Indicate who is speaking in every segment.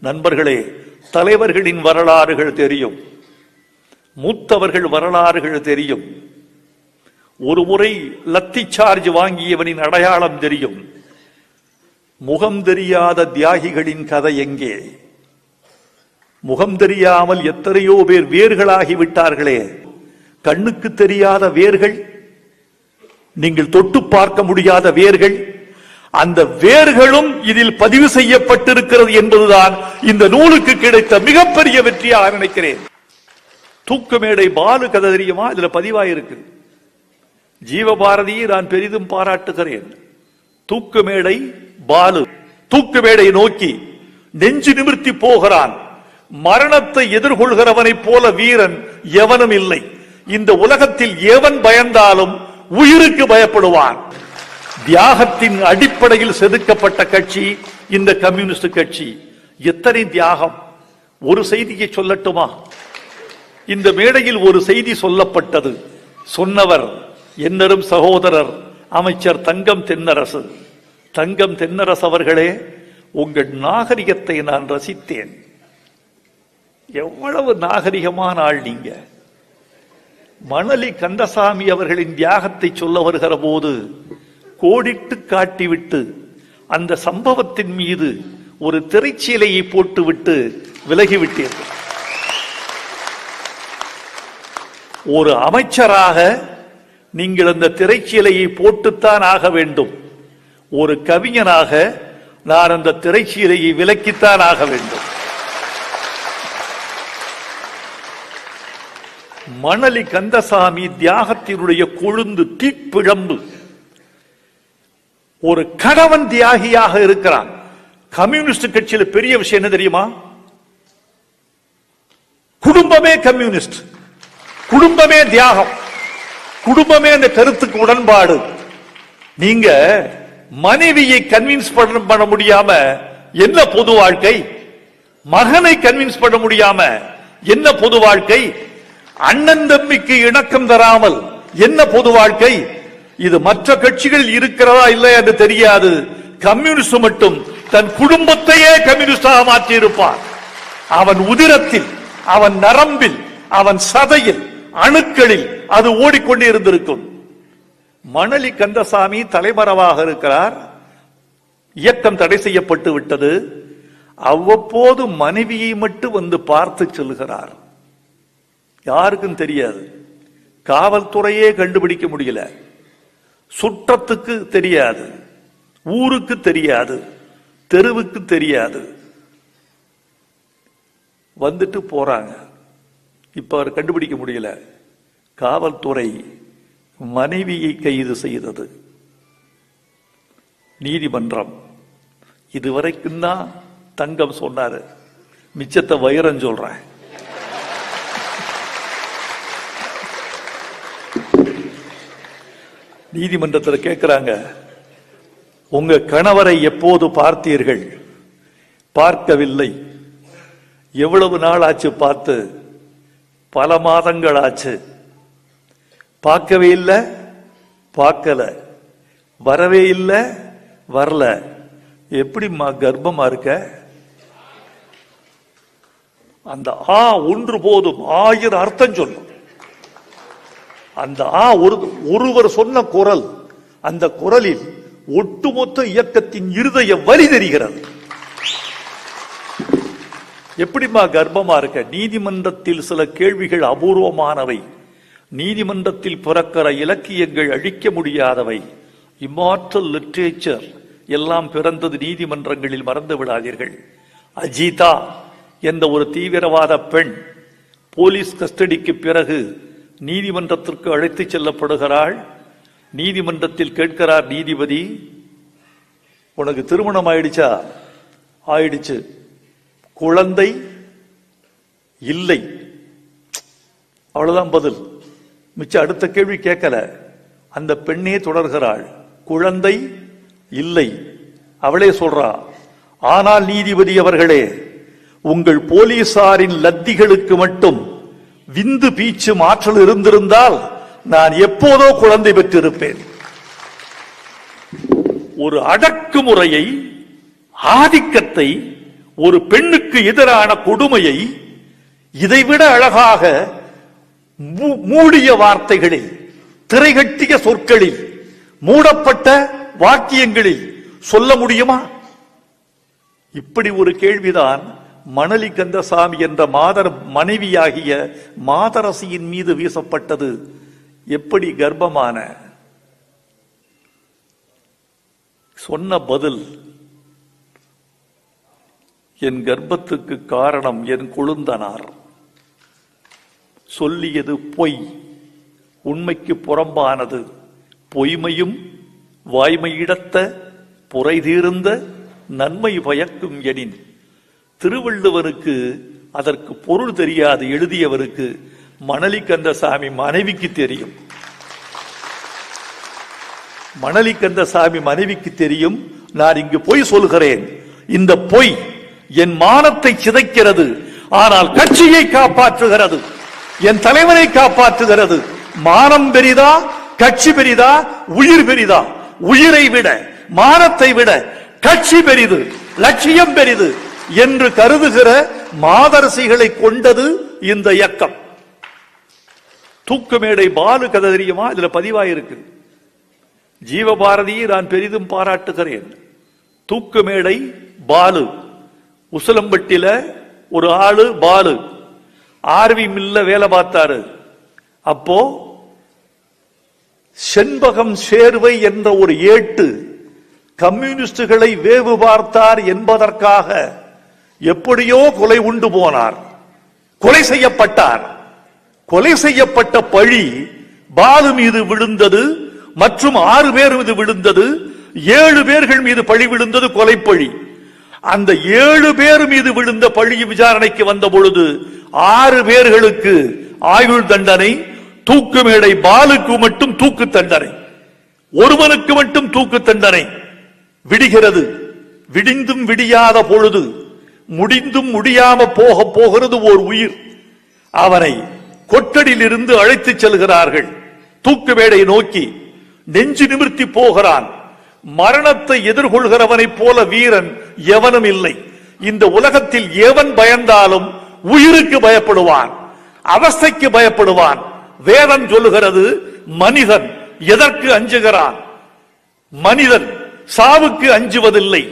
Speaker 1: நண்பர்களே தலைவர்களின் வரலாறுகள் தெரியும். மூத்தவர்கள் வரலாறுகள் தெரியும். ஒரு முறை லத்தி சார்ஜ் வாங்கியவனின் அடையாளம் தெரியும். முகம் தெரியாத தியாகிகளின் கதை எங்கே? முகம் தெரியாமல் எத்தனையோ பேர் வேர்களாகி விட்டார்களே கண்ணுக்கு தெரியாத வேர்கள் நீங்கள் தொட்டு பார்க்க முடியாத வேர்கள் அந்த வேர்களும் இதில் பதிவு செய்யப்பட்டிருக்கிறது என்பதுதான் இந்த நூலுக்கு கிடைத்த மிகப்பெரிய வெற்றியாக நினைக்கிறேன். தூக்குமேடை பாலு கதை தெரியுமா? இதுல பதிவாயிருக்கு. ஜீவபாரதியை நான் பெரிதும் பாராட்டுகிறேன். தூக்குமேடை பாலு. தூக்குமேடை நோக்கி நெஞ்சு நிமிர்த்தி போகிறான். மரணத்தை எதிர்கொள்கிறவனைப் போல வீரன் எவனும் இல்லை. இந்த உலகத்தில் எவன் பயந்தாலும் உயிருக்கு பயப்படுவான். தியாகத்தின் அடிப்படையில் செதுக்கப்பட்ட கட்சி இந்த கம்யூனிஸ்ட் கட்சி. எத்தனை தியாகம்? ஒரு செய்தியை சொல்லட்டுமா? இந்த மேடையில் ஒரு செய்தி சொல்லப்பட்டது. சொன்னவர் என்னரும் சகோதரர் அமைச்சர் தங்கம் தென்னரசு. தங்கம் தென்னரசு அவர்களே உங்கள் நாகரிகத்தை நான் ரசித்தேன். எவ்வளவு நாகரிகமான ஆள் நீங்க. மணலி கந்தசாமி அவர்களின் தியாகத்தை சொல்ல வருகிற போது கோடிட்டு காட்டிவிட்டு அந்த சம்பவத்தின் மீது ஒரு திரைச்சீலையை போட்டுவிட்டு விலகிவிட்டீர்கள். ஒரு அமைச்சராக நீங்கள் அந்த திரைச்சீலையை போட்டுத்தான் ஆக வேண்டும். ஒரு கவிஞனாக நான் அந்த திரைச்சீலையை விலக்கித்தான் ஆக வேண்டும். மணலி கந்தசாமி தியாகத்தினுடைய கொழுந்து தீப்பிழம்பு ஒரு கணவன் தியாகியாக இருக்கிறான் கம்யூனிஸ்ட் கட்சியில பெரிய விஷயம் என்ன தெரியுமா? குடும்பமே கம்யூனிஸ்ட். குடும்பமே தியாகம். குடும்பமே அந்த கருத்துக்கு உடன்பாடு. நீங்க மனைவியை கன்வின்ஸ் பண்ண பண்ண முடியாம என்ன பொது வாழ்க்கை? மகனை கன்வின்ஸ் பண்ண முடியாம என்ன பொது வாழ்க்கை? அண்ணன் தம்பிக்கு இணக்கம் தராமல் என்ன பொது வாழ்க்கை? இது மற்ற கட்சிகள் இருக்கிறதா இல்லையா என்று தெரியாது. கம்யூனிஸ்ட் மட்டும் தன் குடும்பத்தையே கம்யூனிஸ்டாக மாற்றியிருப்பான் அவன் உதிரத்தில் அவன் நரம்பில் அவன் சதையில் அணுக்களில் அது ஓடிக்கொண்டே இருந்திருக்கும். மணலி கந்தசாமி தலைமறைவாக இருக்கிறார். இயக்கம் தடை செய்யப்பட்டு விட்டது. அவ்வப்போது மனைவியை மட்டும் வந்து பார்த்து செல்கிறார். யாருக்கும் தெரியாது. காவல்துறையே கண்டுபிடிக்க முடியல. சுற்றத்துக்கு தெரியாது ஊருக்கு தெரியாது தெருவுக்கு தெரியாது. வந்துட்டு போறாங்க. இப்ப அவர் கண்டுபிடிக்க முடியல. காவல்துறை மனைவியை கைது செய்தது. நீதிமன்றம். இதுவரைக்கும் தான் தங்கம் சொன்னாரு. மிச்சத்தை வைரம் சொல்றேன். நீதிமன்றத்தில் கேட்குறாங்க உங்க கணவரை எப்போது பார்த்தீர்கள்? பார்க்கவில்லை. எவ்வளவு நாள் ஆச்சு பார்த்து? பல மாதங்கள் ஆச்சு பார்க்கவே இல்லை? பார்க்கல. வரவே இல்லை? வரல. எப்படிம்மா கர்ப்பமா இருக்க? அந்த ஆ ஒன்று போதும். ஆயிரம் அர்த்தம் சொல்லும். அந்த ஆ ஒரு ஒருவர் சொன்ன குரல் அந்த குரலில் ஒட்டுமொத்த இயக்கத்தின் இருதய வழி தெரிகிறது. எப்படிம்மா கர்ப்பமா இருக்க? நீதிமன்றத்தில் சில கேள்விகள் அபூர்வமானவை. நீதிமன்றத்தில் பிறக்கிற இலக்கியங்கள் அழிக்க முடியாதவை. இம்மாற்றல் லிட்ரேச்சர் எல்லாம் பிறந்தது நீதிமன்றங்களில் மறந்து விடாதீர்கள். அஜிதா என்ற ஒரு தீவிரவாத பெண் போலீஸ் கஸ்டடிக்கு பிறகு நீதிமன்றத்திற்கு அழைத்துச் செல்லப்படுகிறாள். நீதிமன்றத்தில் கேட்கிறார் நீதிபதி உனக்கு திருமணம் ஆயிடுச்சா? ஆயிடுச்சு. குழந்தை இல்லை. அவ்வளவுதான் பதில். மிச்ச அடுத்த கேள்வி கேட்கல. அந்த பெண்ணே தொடர்கிறாள். குழந்தை இல்லை. அவளே சொல்றா ஆனால் நீதிபதி அவர்களே உங்கள் போலீசாரின் லத்திகளுக்கு மட்டும் விந்து பீச்சு மாற்றல் இருந்திருந்தால் நான் எப்போதோ குழந்தை பெற்றிருப்பேன். ஒரு அடக்குமுறையை ஆதிக்கத்தை ஒரு பெண்ணுக்கு எதிரான கொடுமையை இதைவிட அழகாக மூ- மூடிய வார்த்தைகளில் திரைகட்டிய சொற்களில் மூடப்பட்ட வாக்கியங்களில் சொல்ல முடியுமா? இப்படி ஒரு கேள்விதான் மணலி கந்தசாமி என்ற மாதர மனைவியாகிய மாதரசியின் மீது வீசப்பட்டது எப்படி கர்ப்பமான? சொன்ன பதில் என் கர்ப்பத்துக்கு காரணம் என் கொழுந்தனார். சொல்லியது பொய். உண்மைக்கு புறம்பானது. பொய்மையும் வாய்மையிடத்த புரைதீர்ந்த நன்மை பயக்கும் எனின். திருவள்ளுவருக்கு அதற்கு பொருள் தெரியாது எழுதியவருக்கு மணலி கந்தசாமி மனைவிக்கு தெரியும். மணலி கந்தசாமி மனைவிக்கு தெரியும். நான் இங்கு பொய் சொல்கிறேன். இந்த பொய் என் மானத்தை சிதைக்கிறது. ஆனால் கட்சியை காப்பாற்றுகிறது. என் தலைவரை காப்பாற்றுகிறது. மானம் பெரிதா கட்சி பெரிதா உயிர் பெரிதா? உயிரை விட மானத்தை விட கட்சி பெரிது லட்சியம் பெரிது. என்று கருதுகிற மாதரசிகளை கொண்டது இந்த இயக்கம். தூக்குமேடை பாலு கதை தெரியுமா? இதுல பதிவாயிருக்கு. ஜீவபாரதியை நான் பெரிதும் பாராட்டுகிறேன். தூக்குமேடை பாலு. உசிலம்பட்டில ஒரு ஆளு பாலு. ஆர்வி மில்ல வேலை பார்த்தாரு. அப்போ செண்பகம் சேர்வை என்ற ஒரு ஏட்டு கம்யூனிஸ்டுகளை வேவு பார்த்தார் என்பதற்காக எப்படியோ கொலை உண்டு போனார். கொலை செய்யப்பட்டார். கொலை செய்யப்பட்ட பழி பாலு மீது விழுந்தது மற்றும் ஆறு பேர் மீது விழுந்தது ஏழு பேர்கள் மீது பழி விழுந்தது கொலை பழி அந்த ஏழு பேர் மீது விழுந்த பழி விசாரணைக்கு வந்த பொழுது ஆறு பேர்களுக்கு ஆயுள் தண்டனை தூக்கு மேடை பாலுக்கு மட்டும் தூக்கு தண்டனை. ஒருவனுக்கு மட்டும் தூக்கு தண்டனை. விடுகிறது. விடிந்தும் விடியாத பொழுது முடிந்தும் முடியாம போக போகிறது ஓர் உயிர். அவனை கொட்டடியிலிருந்து அழைத்துச் செல்கிறார்கள். தூக்கு வேடை நோக்கி நெஞ்சு நிமிர்த்தி போகிறான். மரணத்தை எதிர்கொள்கிறவனைப் போல வீரன் எவனும் இல்லை. இந்த உலகத்தில் எவன் பயந்தாலும் உயிருக்கு பயப்படுவான் அவஸ்தைக்கு பயப்படுவான். வேதம் சொல்லுகிறது மனிதன் எதற்கு அஞ்சுகிறான்? மனிதன் சாவுக்கு அஞ்சுவதில்லை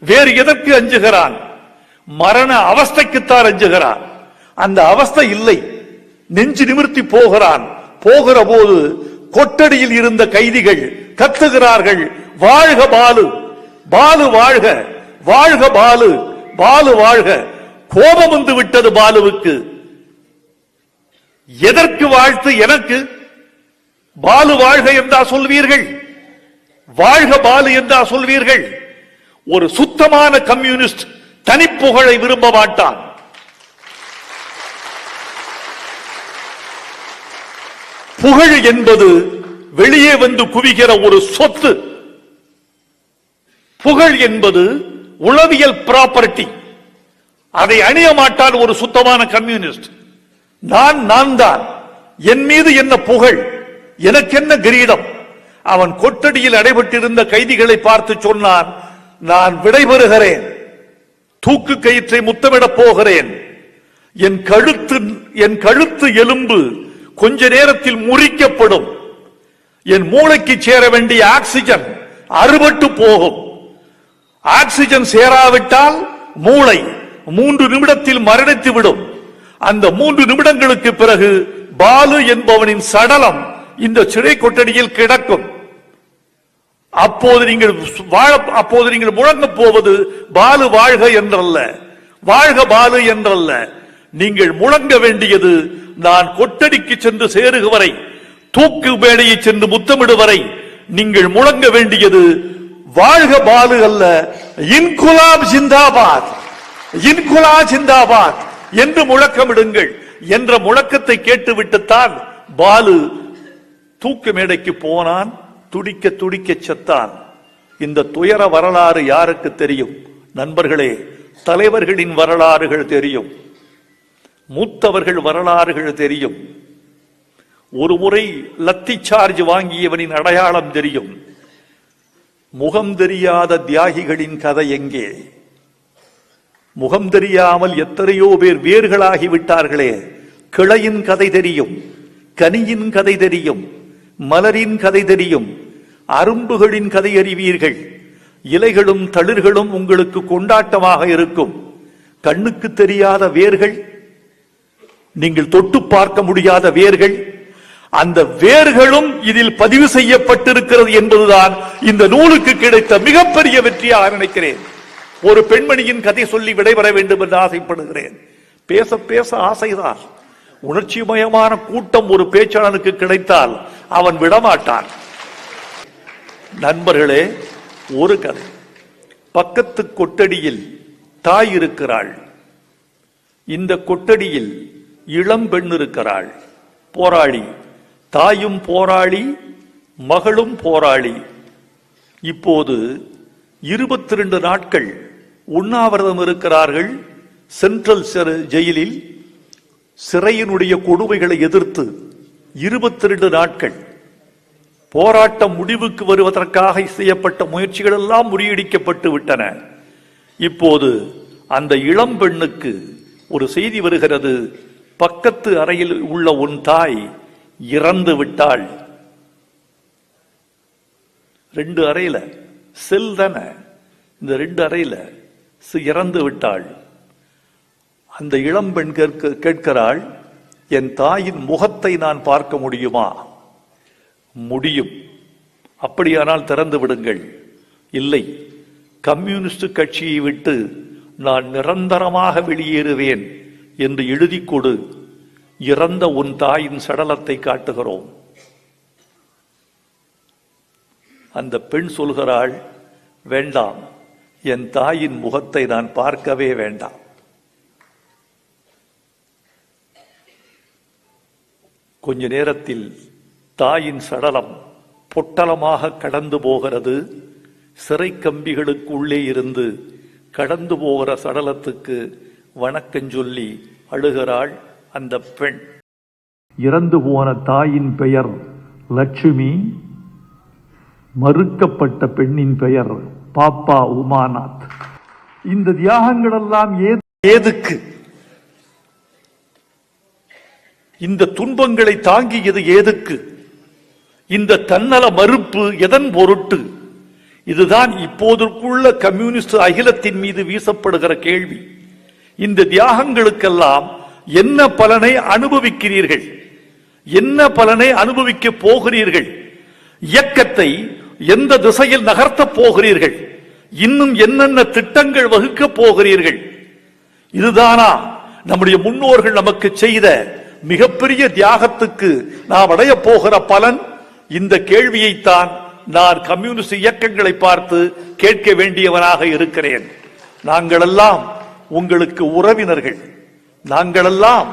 Speaker 1: வேறு எதற்கு அஞ்சுகிறான்? மரண அவஸ்தைக்குத்தான் அஞ்சுகிறான் அந்த அவஸ்தை இல்லை. நெஞ்சு நிமிர்த்தி போகிறான். போகிற போது கொட்டடியில் இருந்த கைதிகள் கத்துகிறார்கள் வாழ்க பாலு பாலு வாழ்க வாழ்க பாலு பாலு வாழ்க. கோபம் வந்து விட்டது பாலுவுக்கு. எதற்கு வாழ்த்து எனக்கு? பாலு வாழ்க என்றா சொல்வீர்கள்? வாழ்க பாலு என்றா சொல்வீர்கள்? ஒரு சுத்தமான கம்யூனிஸ்ட் தனிப்புகழை விரும்ப மாட்டான் புகழ் என்பது வெளியே வந்து குவிகிற ஒரு சொத்து. புகழ் என்பது உளவியல் ப்ராப்பர்ட்டி அதை அணிய மாட்டான் ஒரு சுத்தமான கம்யூனிஸ்ட் நான் நான் தான் என் மீது என்ன புகழ்? எனக்கு என்ன கிரீடம்? அவன் கொட்டடியில் அடைபட்டிருந்த கைதிகளை பார்த்து சொன்னான் நான் விடைபெறுகிறேன். தூக்கு கயிற்றை முத்தமிடப் போகிறேன். என் கழுத்து என் கழுத்து எலும்பு கொஞ்ச நேரத்தில் முறிக்கப்படும். என் மூளைக்கு சேர வேண்டிய ஆக்சிஜன் அறுபட்டு போகும். ஆக்சிஜன் சேராவிட்டால் மூளை மூன்று நிமிடத்தில் மரணித்து விடும். அந்த மூன்று நிமிடங்களுக்கு பிறகு பாலு என்பவனின் சடலம் இந்த சிறை கொட்டடியில் கிடக்கும். அப்போது நீங்கள் வாழ அப்போது நீங்கள் முழங்கப் போவது பாலு வாழ்க என்றல்ல. வாழ்க பாலு என்றல்ல. நீங்கள் முழங்க வேண்டியது நான் கொட்டடிக்கு சென்று சேருக வரை தூக்கு மேடையை சென்று முத்தமிடு வரை நீங்கள் முழங்க வேண்டியது வாழ்க பாலு அல்ல. இன்குலாம் சிந்தாபாத் இன்குலா சிந்தாபாத் என்று முழக்கமிடுங்கள் என்ற முழக்கத்தை கேட்டுவிட்டுத்தான் பாலு தூக்கு மேடைக்கு போனான். துடிக்க துடிக்க செத்தான். இந்த துயர வரலாறு யாருக்கு தெரியும்? நண்பர்களே தலைவர்களின் வரலாறுகள் தெரியும். மூத்தவர்கள் வரலாறுகள் தெரியும். ஒரு முறை லத்தி சார்ஜ் வாங்கியவனின் அடையாளம் தெரியும். முகம் தெரியாத தியாகிகளின் கதை எங்கே? முகம் தெரியாமல் எத்தனையோ பேர் வேர்களாகி விட்டார்களே கிளையின் கதை தெரியும். கனியின் கதை தெரியும். மலரின் கதை தெரியும். அரும்புகளின் கதை அறிவீர்கள். இலைகளும் தளிர்களும் உங்களுக்கு கொண்டாட்டமாக இருக்கும். கண்ணுக்கு தெரியாத வேர்கள் நீங்கள் தொட்டு பார்க்க முடியாத வேர்கள் அந்த வேர்களும் இதில் பதிவு செய்யப்பட்டிருக்கிறது என்பதுதான் இந்த நூலுக்கு கிடைத்த மிகப்பெரிய வெற்றியாக நினைக்கிறேன். ஒரு பெண்மணியின் கதை சொல்லி விடைபெற வேண்டும் என்று ஆசைப்படுகிறேன். பேச பேச ஆசைதான். உணர்ச்சிமயமான கூட்டம் ஒரு பேச்சாளனுக்கு கிடைத்தால் அவன் விடமாட்டான். நண்பர்களே ஒரு கதை. பக்கத்து கொட்டடியில் தாய் இருக்கிறாள். இந்த கொட்டடியில் இளம் பெண் இருக்கிறாள். போராளி. தாயும் போராளி மகளும் போராளி. இப்போது இருபத்தி ரெண்டு நாட்கள் உண்ணாவிரதம் இருக்கிறார்கள். சென்ட்ரல் ஜெயிலில் சிறையினுடைய கொடுமைகளை எதிர்த்து இருபத்தி ரெண்டு நாட்கள் போராட்டம் முடிவுக்கு வருவதற்காக செய்யப்பட்ட முயற்சிகள் எல்லாம் முறியடிக்கப்பட்டு விட்டன. இப்போது அந்த இளம் பெண்ணுக்கு ஒரு செய்தி வருகிறது. பக்கத்து அறையில் உள்ள உன் தாய் இறந்து விட்டாள். ரெண்டு அறையில செல் தானே? இந்த ரெண்டு அறையில இறந்து விட்டாள். அந்த இளம்பெண் கேட்க கேட்கிறாள் என் தாயின் முகத்தை நான் பார்க்க முடியுமா? முடியும். அப்படியானால் திறந்து விடுங்கள். இல்லை கம்யூனிஸ்ட் கட்சியை விட்டு நான் நிரந்தரமாக வெளியேறுவேன் என்று எழுதி கொடு இறந்த உன் தாயின் சடலத்தை காட்டுகிறோம். அந்த பெண் சொல்கிறாள் வேண்டாம் என் தாயின் முகத்தை நான் பார்க்கவே வேண்டாம். கொஞ்ச நேரத்தில் தாயின் சடலம் பொட்டலமாக கடந்து போகிறது. சிறை கம்பிகளுக்கு உள்ளே இருந்து கடந்து போகிற சடலத்துக்கு வணக்கம் சொல்லி அழுகிறாள் அந்த பெண். இறந்து போன தாயின் பெயர் லட்சுமி. மறுக்கப்பட்ட பெண்ணின் பெயர் பாப்பா உமாநாத். இந்த தியாகங்கள் எல்லாம் ஏது ஏதுக்கு? இந்த துன்பங்களை தாங்கியது ஏதுக்கு? இந்த தன்னல மறுப்பு எதன் பொருட்டு? இதுதான் இப்போதற்குள்ள கம்யூனிஸ்ட் அகிலத்தின் மீது வீசப்படுகிற கேள்வி. இந்த தியாகங்களுக்கெல்லாம் என்ன பலனை அனுபவிக்கிறீர்கள்? என்ன பலனை அனுபவிக்க போகிறீர்கள்? இயக்கத்தை எந்த திசையில் நகர்த்தப் போகிறீர்கள்? இன்னும் என்னென்ன திட்டங்கள் வகுக்கப் போகிறீர்கள்? இதுதானா நம்முடைய முன்னோர்கள் நமக்கு செய்த மிகப்பெரிய தியாகத்துக்கு நாம் அடைய போகிற பலன் இந்த கேள்வியைத்தான் நான் கம்யூனிஸ்ட் இயக்கங்களை பார்த்து கேட்க வேண்டியவனாக இருக்கிறேன். நாங்களெல்லாம் உங்களுக்கு உறவினர்கள். நாங்களெல்லாம்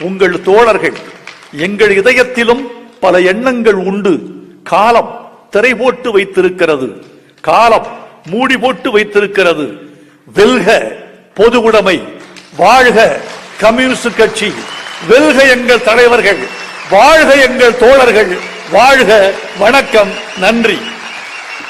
Speaker 1: உங்கள் தோழர்கள். எங்கள் இதயத்திலும் பல எண்ணங்கள் உண்டு. காலம் திரை போட்டு வைத்திருக்கிறது. காலம் மூடி போட்டு வைத்திருக்கிறது. வெல்க பொது உடைமை வாழ்க கம்யூனிஸ்ட் கட்சி. வெல்க எங்கள் தலைவர்கள் வாழ்க எங்கள் தோழர்கள் வாழ்க வணக்கம் நன்றி.